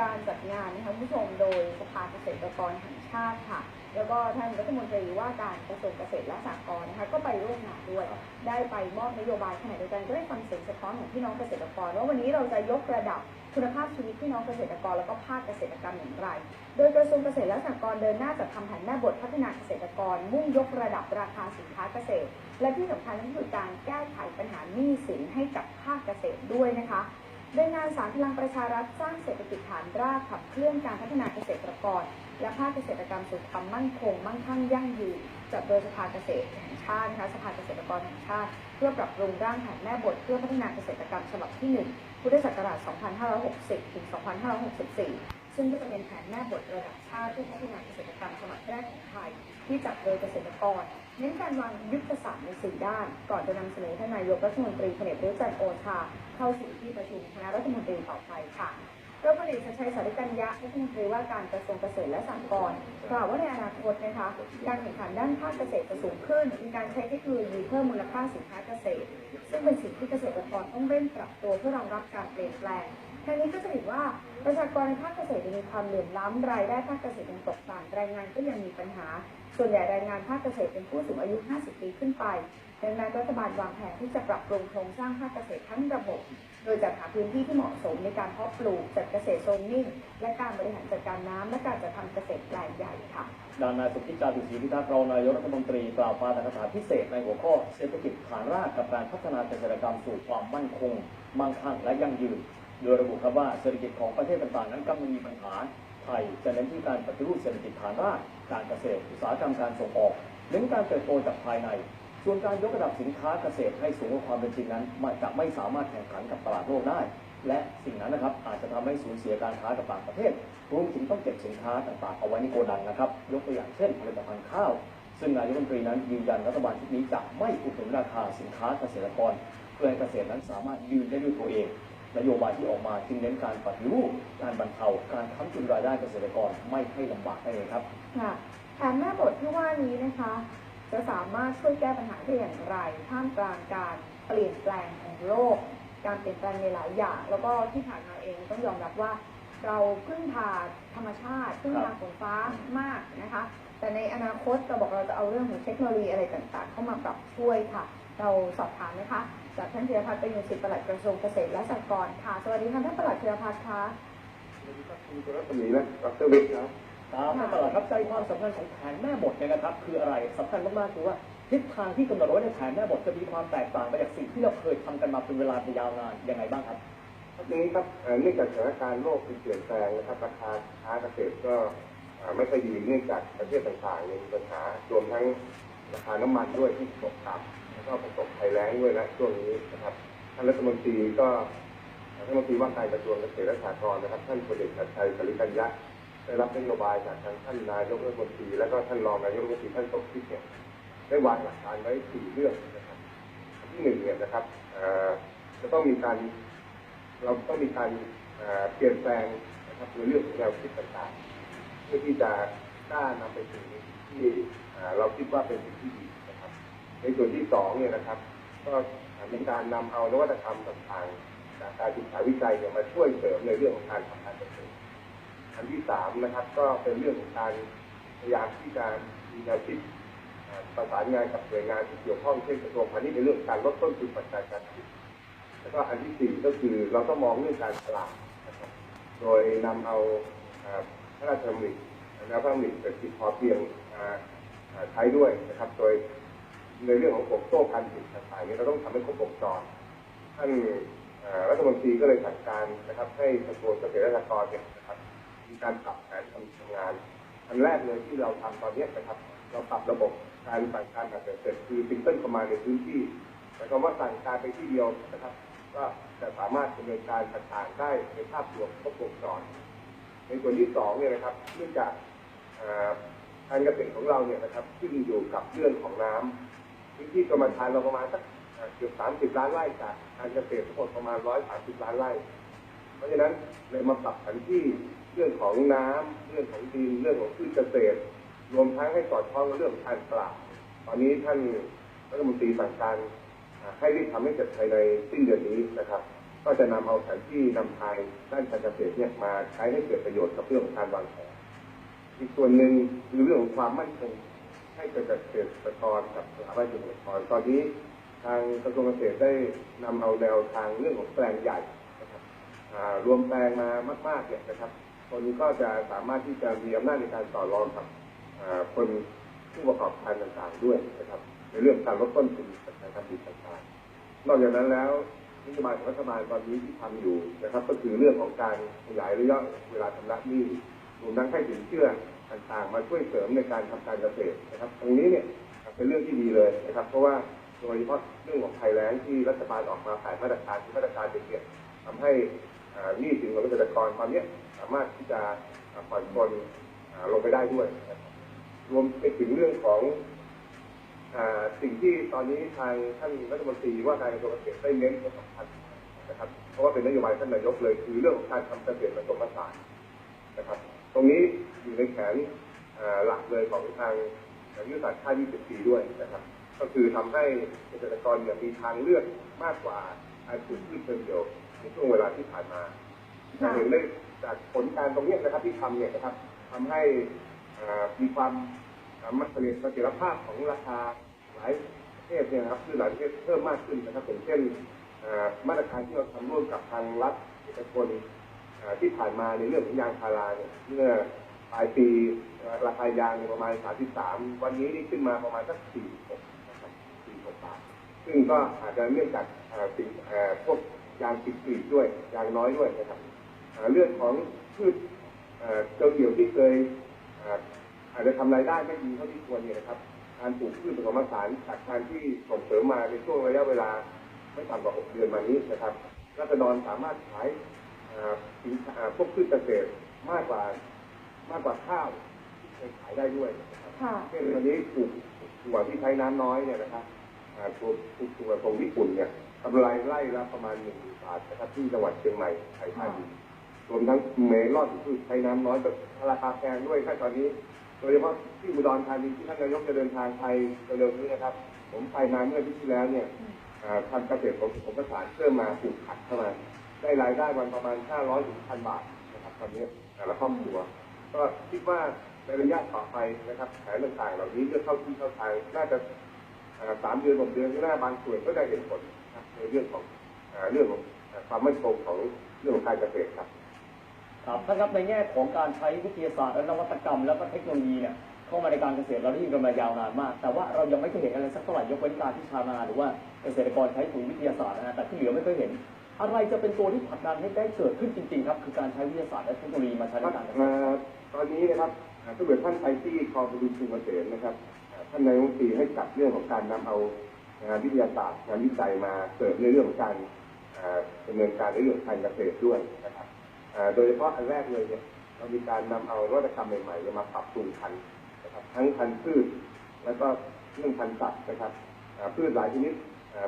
การจัดงานนะคะคุณผู้ชมโดยสภาเกษตรกรแห่งชาติค่ะ แล้วก็ท่านรัฐมนตรีว่าการกระทรวงเกษตรและสหกรณ์นะคะก็ไปร่วมงานด้วย ได้ไปมอบนโยบายขณะเดียวกันก็ได้ฟังเสียงสะท้อนของพี่น้องเกษตรกรว่าวันนี้เราจะยกระดับคุณภาพชีวิตพี่น้องเกษตรกรแล้วก็ภาคเกษตรกรรมอย่างไร โดยกระทรวงเกษตรและสหกรณ์เดินหน้าจัดทำแผนแม่บทพัฒนาเกษตรกร มุ่งยกระดับราคาสินค้าเกษตร และที่สำคัญก็คือการแก้ไขปัญหาหนี้สินให้กับภาคเกษตรด้วยนะคะ โดยงานสารพลังประชารัฐสร้างเศรษฐกิจฐานรากขับเคลื่อนการพัฒนาเกษตรกร และภาคเกษตรกรรมสู่ความมั่นคง มั่งคั่งยั่งยืนจัดโดยสภาเกษตรแห่งชาตินะคะสภาเกษตรกรแห่งชาติ เพื่อปรับปรุงร่างแผนแม่บทเพื่อพัฒนาเกษตรกรรมฉบับที่ 1 พุทธศักราช 2560 ถึง 2564 ซึ่งก็จะเป็นแผนแม่บทระดับชาติเพื่อพัฒนาเกษตรกรรมฉบับแรกของไทย ที่จัดโดยเกษตรกรเน้นการวางยุทธศาสตร์ในสี่ด้าน ก่อนจะนำเสนอท่านนายกรัฐมนตรีพลเอกประยุทธ์จันทร์โอชา เข้าสู่ที่ประชุมคณะรัฐมนตรีต่อไปค่ะโดยพลเอกชัยชัยสาริกัญญะรัฐมนตรีว่าการกระทรวงเกษตรและสหกรณ์กล่าวว่าในอนาคตนะคะการแข่งขันด้านภาคเกษตรจะสูงขึ้น มีการใช้เทคโนโลยีเพิ่มมูลค่าสินค้าเกษตร ซึ่งเป็นสิ่งที่เกษตรกรต้องเร่งปรับตัวเพื่อรองรับการเปลี่ยนแปลง ทางนี้ก็จะเห็นว่าประชากรในภาคเกษตรมีความเหลื่อมล้ำรายได้ภาคเกษตรยังตกต่ำแรงงานก็ยังมีปัญหา ส่วนใหญ่แรงงานภาคเกษตรเป็นผู้สูงอายุ 50 ปีขึ้นไปดังนั้นรัฐบาลวางแผนที่จะปรับปรุงโครงสร้างภาคเกษตรทั้งระบบ โดยจัดหาพื้นที่ที่เหมาะสมในการเพาะปลูกจัดเกษตรโซนนิ่ง และการบริหารจัดการน้ำและการจัดทำเกษตรแปลงใหญ่ค่ะด้านนายสุทธิจารุศรีพิทักษ์รองนายกรัฐมนตรีกล่าวปาฐกถาพิเศษในหัวข้อเศรษฐกิจฐานรากกับการพัฒนาเกษตรกรรมสู่ความมั่นคงมั่งคั่งและยั่งยืน โดยระบุครับว่าเศรษฐกิจของประเทศต่างๆ นั้นกำลังมีปัญหา ไทยจะเน้นที่การปฏิรูปเศรษฐกิจฐานรากการเกษตร อุตสาหกรรมการส่งออกเน้นการเติบโตจากภายใน ส่วนการยกระดับสินค้าเกษตรให้สูงกว่าความเป็นจริงนั้นมันจะไม่สามารถแข่งขันกับตลาดโลกได้ และสิ่งนั้นนะครับอาจจะทำให้สูญเสียการค้ากับต่างประเทศ รวมถึงต้องเก็บสินค้าต่างๆเอาไว้ในโกดังนะครับ ยกตัวอย่างเช่นผลิตภัณฑ์ข้าว ซึ่งนายกรัฐมนตรีนั้นยืนยันรัฐบาลชุดนี้จะไม่อุดหนุนราคาสินค้าเกษตรกรเพื่อให้เกษตรนั้นสามารถยืนได้ด้วยตัวเอง นโยบายที่ออกมาจึงเน้นการปฏิรูป การบรรเทา การค้ำจุนรายได้เกษตรกรไม่ให้ลำบากนั่นเองครับ ค่ะแผนแม่บทที่ว่านี้นะคะ จะสามารถช่วยแก้ปัญหาได้อย่างไร ท่ามกลางการเปลี่ยนแปลงของโลก การเปลี่ยนแปลงในหลายอย่าง แล้วก็ที่ผ่านมาเองต้องยอมรับว่า เราพึ่งพาธรรมชาติพึ่งพาฝนฟ้ามากนะคะ แต่ในอนาคตเราบอกเราจะเอาเรื่องของเทคโนโลยีอะไรต่างๆ เข้ามาปรับช่วยค่ะ เราสอบถามนะคะ จากท่านธีรพัฒน์ประยุทธ์สิทธิปลัดกระทรวงเกษตรและสหกรณ์ค่ะ สวัสดีค่ะท่านปลัดธีรพัฒน์คะสวัสดีครับคุณกรัตมีและดรวิทย์ครับครับท่านตลอดครับใจความสำคัญของแผนแม่บทเนี่ยนะครับ คืออะไรสำคัญมากๆคือว่าทิศทางที่กำหนดไว้ในแผนแม่บทจะมีความแตกต่างไปจากสิ่งที่เราเคยทำกันมาเป็นเวลายาวนานยังไงบ้างครับทีนี้ครับเนื่องจากสถานการณ์โลกเปลี่ยนแปลงนะครับราคาค้าเกษตรก็ไม่ค่อยดีเนื่องจากประเทศต่างๆมีปัญหารวมทั้งราคาน้ำมันด้วยที่ตกต่ำ ก็ประสบภัยแล้งด้วยนะช่วงนี้นะครับ ท่านรัฐมนตรีก็รัฐมนตรีว่าการกระทรวงเกษตรและสหกรณ์นะครับ ท่านพลเอกชัดชัยสริกัญญะได้รับนโยบายจากทางท่านนายกรัฐมนตรีและก็ท่านรองนายกรัฐมนตรีท่านสมคิดเนี่ยได้วางหลักการไว้สี่เรื่องนะครับที่หนึ่งเนี่ยนะครับจะต้องมีการเราต้องมีการเปลี่ยนแปลงนะครับในเรื่องของแนวคิดต่างๆ เพื่อที่จะกล้านำไปสู่ที่เราคิดว่าเป็นสิ่งที่ดี ในส่วนที่สองเนี่ยนะครับ ก็มีการนำเอานวัตกรรมต่างๆจากการศึกษาวิจัยเนี่ยมาช่วยเสริมในเรื่องของการทำการเกษตรอันที่สามนะครับ ก็เป็นเรื่องของการพยายามที่จะมีแนวคิดประสานงานกับหน่วยงานที่เกี่ยวข้องเช่นกระทรวงพาณิชย์ในเรื่องการลดต้นทุนปัจจัยการผลิตแล้วก็อันที่สี่ก็คือเราต้องมองเรื่องการตลาดนะครับโดยนำเอาเอ่อพระราชดำริแนวพระราชดำริเศรษฐกิจพอเพียงมาใช้ด้วยนะครับ โดย ในเรื่องของห่วงโซ่การผลิตต่างๆเนี่ยเราต้องทำให้ครบวงจรท่านรัฐมนตรีก็เลยสั่งการนะครับ ให้กระทรวงเกษตรและสหกรณ์เนี่ยนะครับมีการปรับแผนทำทำงานอันแรกเลยที่เราทำตอนนี้นะครับเราปรับระบบการสั่งการแบบเสร็จคือซิงเกิลเข้ามาในพื้นที่หมายความว่าสั่งการไปที่เดียวนะครับก็จะสามารถดำเนินการต่างๆได้ในภาพรวมครบวงจรในส่วนที่สองเนี่ยนะครับเนื่องจากเอ่อการเกษตรของเราเนี่ยนะครับขึ้นอยู่กับเรื่องของน้ำ พื้นที่กรมธรรม์เราประมาณสักเกือบสามสิบล้านไร่จากการเกษตรทั้งหมดประมาณร้อยสามสิบล้านไร่ เพราะฉะนั้นเลยมาปรับแผนที่เรื่องของน้ำเรื่องของดินเรื่องของพืชเกษตร รวมทั้งให้สอดคล้องกับเรื่องการตลาดตอนนี้ท่านรัฐมนตรีสั่งการให้รีบทำให้เสร็จภายในสิ้นเดือนนี้นะครับ ก็จะนำเอาแผนที่นำทางด้านการเกษตรเนี่ยมาใช้ให้เกิดประโยชน์กับเรื่องของการวางแผนอีกส่วนหนึ่งคือเรื่องของความมั่นคง ให้เกิดกับเกษตรกรกับสถาบันเกษตรกรตอนนี้ทางกระทรวงเกษตรได้นำเอาแนวทางเรื่องของแปลงใหญ่นะครับรวมแปลงมามากๆเนี่ยนะครับคนก็จะสามารถที่จะมีอำนาจในการต่อรองกับคนผู้ประกอบการต่างๆด้วยนะครับ ในเรื่องการลดต้นทุนการทำดีต่างๆนอกจากนั้นแล้วนโยบายของรัฐบาลตอนนี้ที่ทำอยู่นะครับ ก็คือเรื่องของการขยายระยะเวลาชำระหนี้รวมทั้งให้สินเชื่อ ต่างๆ มาช่วยเสริมในการทำการเกษตรนะครับ ตรงนี้เนี่ยเป็นเรื่องที่ดีเลยนะครับ เพราะว่าโดยเฉพาะเรื่องของภัยแล้งที่รัฐบาลออกมาแผนมาตรการที่มาตรการเด็ดๆทำให้หนี้สินของเกษตรกรตอนเนี้ยสามารถที่จะผ่อนปลนลงไปได้ด้วย รวมไปถึงเรื่องของอสิ่งที่ตอนนี้ทางท่านรัฐมนตรีว่าการกระทรวงเกษตรได้เน้นเป็นสำคัญนะครับ เพราะว่าเป็นนโยบายท่านนายกเลย คือเรื่องของการทำเกษตรผสมผสานนะครับ ตรงนี้อยู่ในแผนหลักเลยของทางยุทธศาสตร์ชาติ20ปีด้วยนะครับ ก็คือทำให้เกษตรกรเนี่ยมีทางเลือกมากกว่าการปลูกพืชเชิงเดียวในช่วงเวลาที่ผ่านมาจะเห็นได้จากผลการตรงนี้นะครับที่ทำเนี่ยนะครับทำให้มีความมารถผลิตเสถียรภาพของราคาหลายประเทศเนี่ยนะครับคือหลายประเทศเพิ่มมากขึ้นนะครับอย่างเช่นมาตรการที่เราทำร่วมกับทางรัฐเอกชน ที่ผ่านมาในเรื่องของยางพาราเนี่ยเมื่อปลายปีราคายางประมาณ 33 วันนี้นี่ขึ้นมาประมาณสัก 46นะครับ46บาท ซึ่งก็อาจจะเนื่องจากสิ่งพวกยางติดกรีดด้วยยางน้อยด้วยนะครับเรื่องของพืชเจ้าเดี่ยวที่เคยอาจจะทำรายได้ไม่ดีเท่าที่ควรเนี่ยนะครับการปลูกพืชผสมผสานจากการที่ส่งเสริมมาในช่วงระยะเวลา ไม่ต่ำกว่า 6 เดือนมานี้นะครับรัษฎรสามารถขาย สินค้าอ่าพวกพืชเกษตรมากกว่ามากกว่าข้าวที่เคยขายได้ด้วยนะครับค่ะ เช่นวันนี้ปลูกถั่วที่ใช้น้ำน้อยเนี่ยนะครับอ่าถั่วปลูกถั่วของญี่ปุ่นเนี่ยกำไรไร่ละประมาณหนึ่งบาทนะครับที่จังหวัดเชียงใหม่ไทยธานีรวมทั้งเมลอนที่ใช้น้ำน้อยก็ราคาแพงด้วยครับตอนนี้โดยเฉพาะที่อุดรธานีที่ท่านนายกจะเดินทางไปเร็วๆนี้นะครับ ผมไปมาเมื่ออาที่ที่แล้วเนี่ยอ่าทำเกษตรผมผมประสานเพิ่มมาปลูกผักเข้ามา ได้รายได้วันประมาณ 500ถึง1,000 บาทนะครับตอนนี้แต่ละครอบครัว ก็คิดว่าในระยะต่อไปนะครับแผนต่างๆเหล่านี้จะเข้าที่เข้าทางน่าจะสามเดือนหกเดือนข้างหน้าบางส่วนก็ได้เห็นผลนะครับในเรื่องของเรื่องของความมั่นคงของเรื่องของการเกษตรครับครับท่าครับในแง่ของการใช้วิทยาศาสตร์และนวัตกรรม และก็เทคโนโลยีเนี่ยเข้ามาในการเกษตรเราได้ยินกันมายาวนานมาก แต่ว่าเรายังไม่เคยเห็นอะไรสักเท่าไหร่ยกเว้นการที่ชาวนาหรือว่าเกษตรกรใช้ปุ๋ยวิทยาศาสตร์นะฮะแต่ที่เหลือไม่เคยเห็น อะไรจะเป็นตัวที่ผลักดันให้ได้เกิดขึ้นจริงๆครับ คือการใช้วิทยาศาสตร์และเทคโนโลยีมาใช้ในการเกษตรอ่าตอนนี้นะครับอ่าถ้าเกิดท่านไปที่คอบุรีชุมเกษมนะครับท่านนายกรัฐมนตรีให้จัดเรื่องของการนำเอางานวิทยาศาสตร์งานวิจัยมาเสริมในเรื่องของการดำเนินการในเรื่องการเกษตรด้วยนะครับโดยเฉพาะอันแรกเลยเนี่ยเรามีการนำเอานวัตกรรมใหม่ๆมาปรับปรุงพันธุ์นะครับทั้งพันธุ์พืช แล้วก็เรื่องพันธุ์สัตว์นะครับพืชหลายชนิด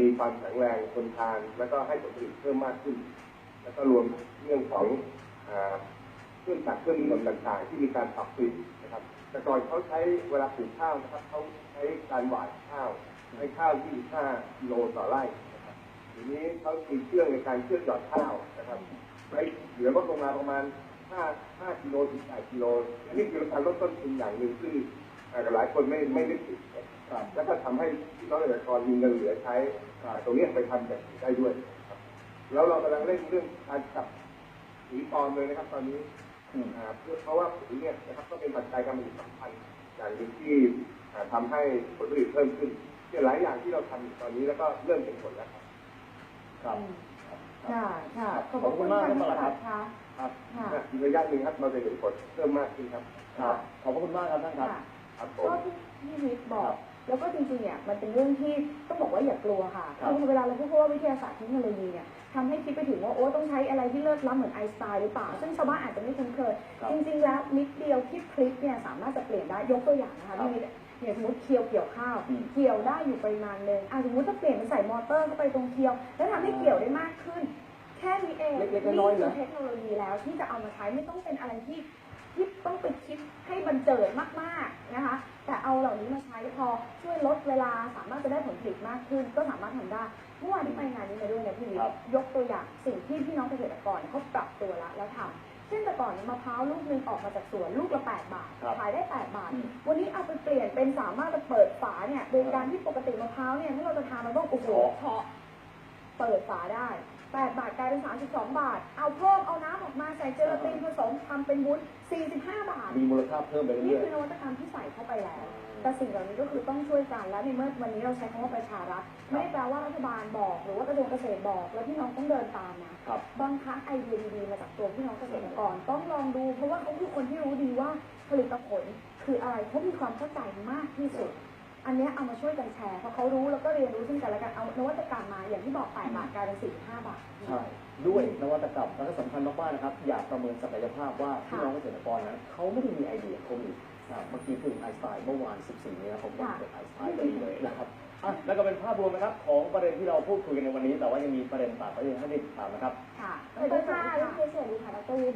มีความแข็งแรงทนทาน แล้วก็ให้ผลผลิตเพิ่มมากขึ้น แล้วก็รวมเรื่องของเครื่องจักรเครื่องมือต่างๆ ที่มีการปรับเปลี่ยนนะครับ แต่ก่อนเขาใช้เวลาปลูกข้าวนะครับเขาใช้การหว่านข้าวใช้ข้าว 25กิโลต่อไร่นะครับทีนี้เขามีเครื่องในการเคลื่อนหยอดข้าวนะครับใช้เหลือลดลงมาประมาณ 5 5กิโลถึง8กิโลนนี้คือการลดต้นทุนอย่างหนึ่งซึ่งอ่าหลายคนไม่ไม่นึกถึงนะครับ แล้วก็ทำให้พี่น้องเกษตรกรมีเงินเหลือใช้อ่าตรงเนี้ยไปทำแบบนี้ได้ด้วยนะครับแล้วเรากำลังเร่งเรื่องการจับสีปลอมเลยนะครับ ตอนนี้อืมอ่าเพื่อเพราะว่าปุ๋ยเนี่ยนะครับก็เป็นปัจจัยการผลิตสำคัญอย่างหนึ่งที่อ่าทำให้ผลผลิตเพิ่มขึ้นเนี่ยหลายอย่างที่เราทำอยู่ตอนนี้แล้วก็เริ่มเห็นผลแล้วครับครับค่ะค่ะขอบขอบคุคุณณมากท่านครับประหลัดค่ะครับค่ะอีกระยะหนึ่งครับเราจะเห็นผลเพิ่มมากขึ้นครับ ครับ ขอบพระคุณมากครับท่านครับค่ะครับผก็มที่ที่วิทย์บอกครับ แล้วก็จริงๆเนี่ยมันเป็นเรื่องที่ต้องบอกว่าอย่ากลัวค่ะครับคือเวลาเราพูดว่าวิทยาศาสตร์เทคโนโลยีเนี่ยทำให้คิดไปถึงว่าโอ้ต้องใช้อะไรที่เลิศล้ำเหมือนไอน์สไตน์หรือเปล่า ซึ่งชาวบ้านอาจจะไม่คุ้นเคยครับจริงๆ แล้วนิดเดียวที่พลิกเนี่ยสามารถจะเปลี่ยนได้ยกตัวอย่างนะคะครับพี่วิทย์อย่างสมมติเคียวเกี่ยวข้าวอืมเกี่ยวได้อยู่ปริมาณหนึ่งอะสมมติถ้าเปลี่ยนเป็นใส่มอเตอร์เข้าไปตรงเคียว แล้วทำให้เกี่ยวได้มากขึ้น แค่นี้เองเล็กๆน้อยๆนี่เหรอคือเทคโนโลยีแล้วที่จะเอามาใช้ไม่ต้องเป็นอะไรที่ ที่ต้องไปคิดให้บันเจิดมากๆนะคะ แต่เอาเหล่านี้มาใช้พอช่วยลดเวลาสามารถจะได้ผลผลิตมากขึ้น ก็สามารถทำได้เมื่อวานที่ไปงานนี้มาด้วยเนี่ยพี่วิทครับย์ยกตัวอย่างสิ่งที่พี่น้องเกษตรกรเขาปรับตัวละแล้วทำเช่นแต่ก่อนเนี่ยมะพร้าวลูกหนึงออกมาจากสวนลูกละ 8 บาทครับขายได้ 8 บาทอืมวันนี้เอาไปเปลี่ยนเป็นสามารถจะเปิดฝาเนี่ยโดยการที่ปกติมะพร้าวเนี่ยถ้าเราจะทานเราต้องโอ้โหเฉาะเฉาะเปิดฝาได้ 8 บาทกลายเป็น 32 บาท เอาเพิ่มเอาน้ำออกมาใส่เจลาตินผสมทำเป็นวุ้น 45 บาท มีมูลค่าเพิ่มไปนี่เรื่อยคือนวัตกรรมที่ใส่เข้าไปแล้วๆแต่สิ่งเหล่านี้ก็คือต้องช่วยกัน และในเมื่อวันนี้เราใช้คำว่าประชารัฐ ไม่ได้แปลว่ารัฐบาลบอก หรือว่ากระทรวงเกษตรบอก แล้วพี่น้องต้องเดินตามนะครับ บางครั้งไอเดียดีๆมาจากตัวพี่น้องเกษตรกรต้องลองดู เพราะว่าเขาคือคนที่รู้ดีว่าผลิตผลคืออะไรเขามีความเข้าใจมากที่สุด อันเนี้ยเอามาช่วยกันแชร์เพราะเขารู้แล้วก็เรียนรู้ซึ่งกันและกันเอานวัตกรรมมาอย่างที่บอก8บาทกลายเป็น45บาท ใช่ ด้วยนวัตกรรมแล้วก็สำคัญมากๆนะครับ อยากประเมินศักยภาพว่าพี่ค่ะน้องเกษตรกรนั้นเขาไม่ได้มีไอเดียเขามีนะครับเมื่อกี้ถึงไอน์สไตน์เมื่อวาน 14นี้นะครับผมค่ะเป็นไอน์สไตน์พอดีเลยนะครับอะแล้วก็เป็นภาพรวมนะครับของประเด็นที่เราพูดคุยกันในวันนี้ แต่ว่ายังมีประเด็นต่างประเด็นให้ได้ติดตามนะครับ ค่ะสวัสดีค่ะลูกเกสวัสดีค่ะดรวิน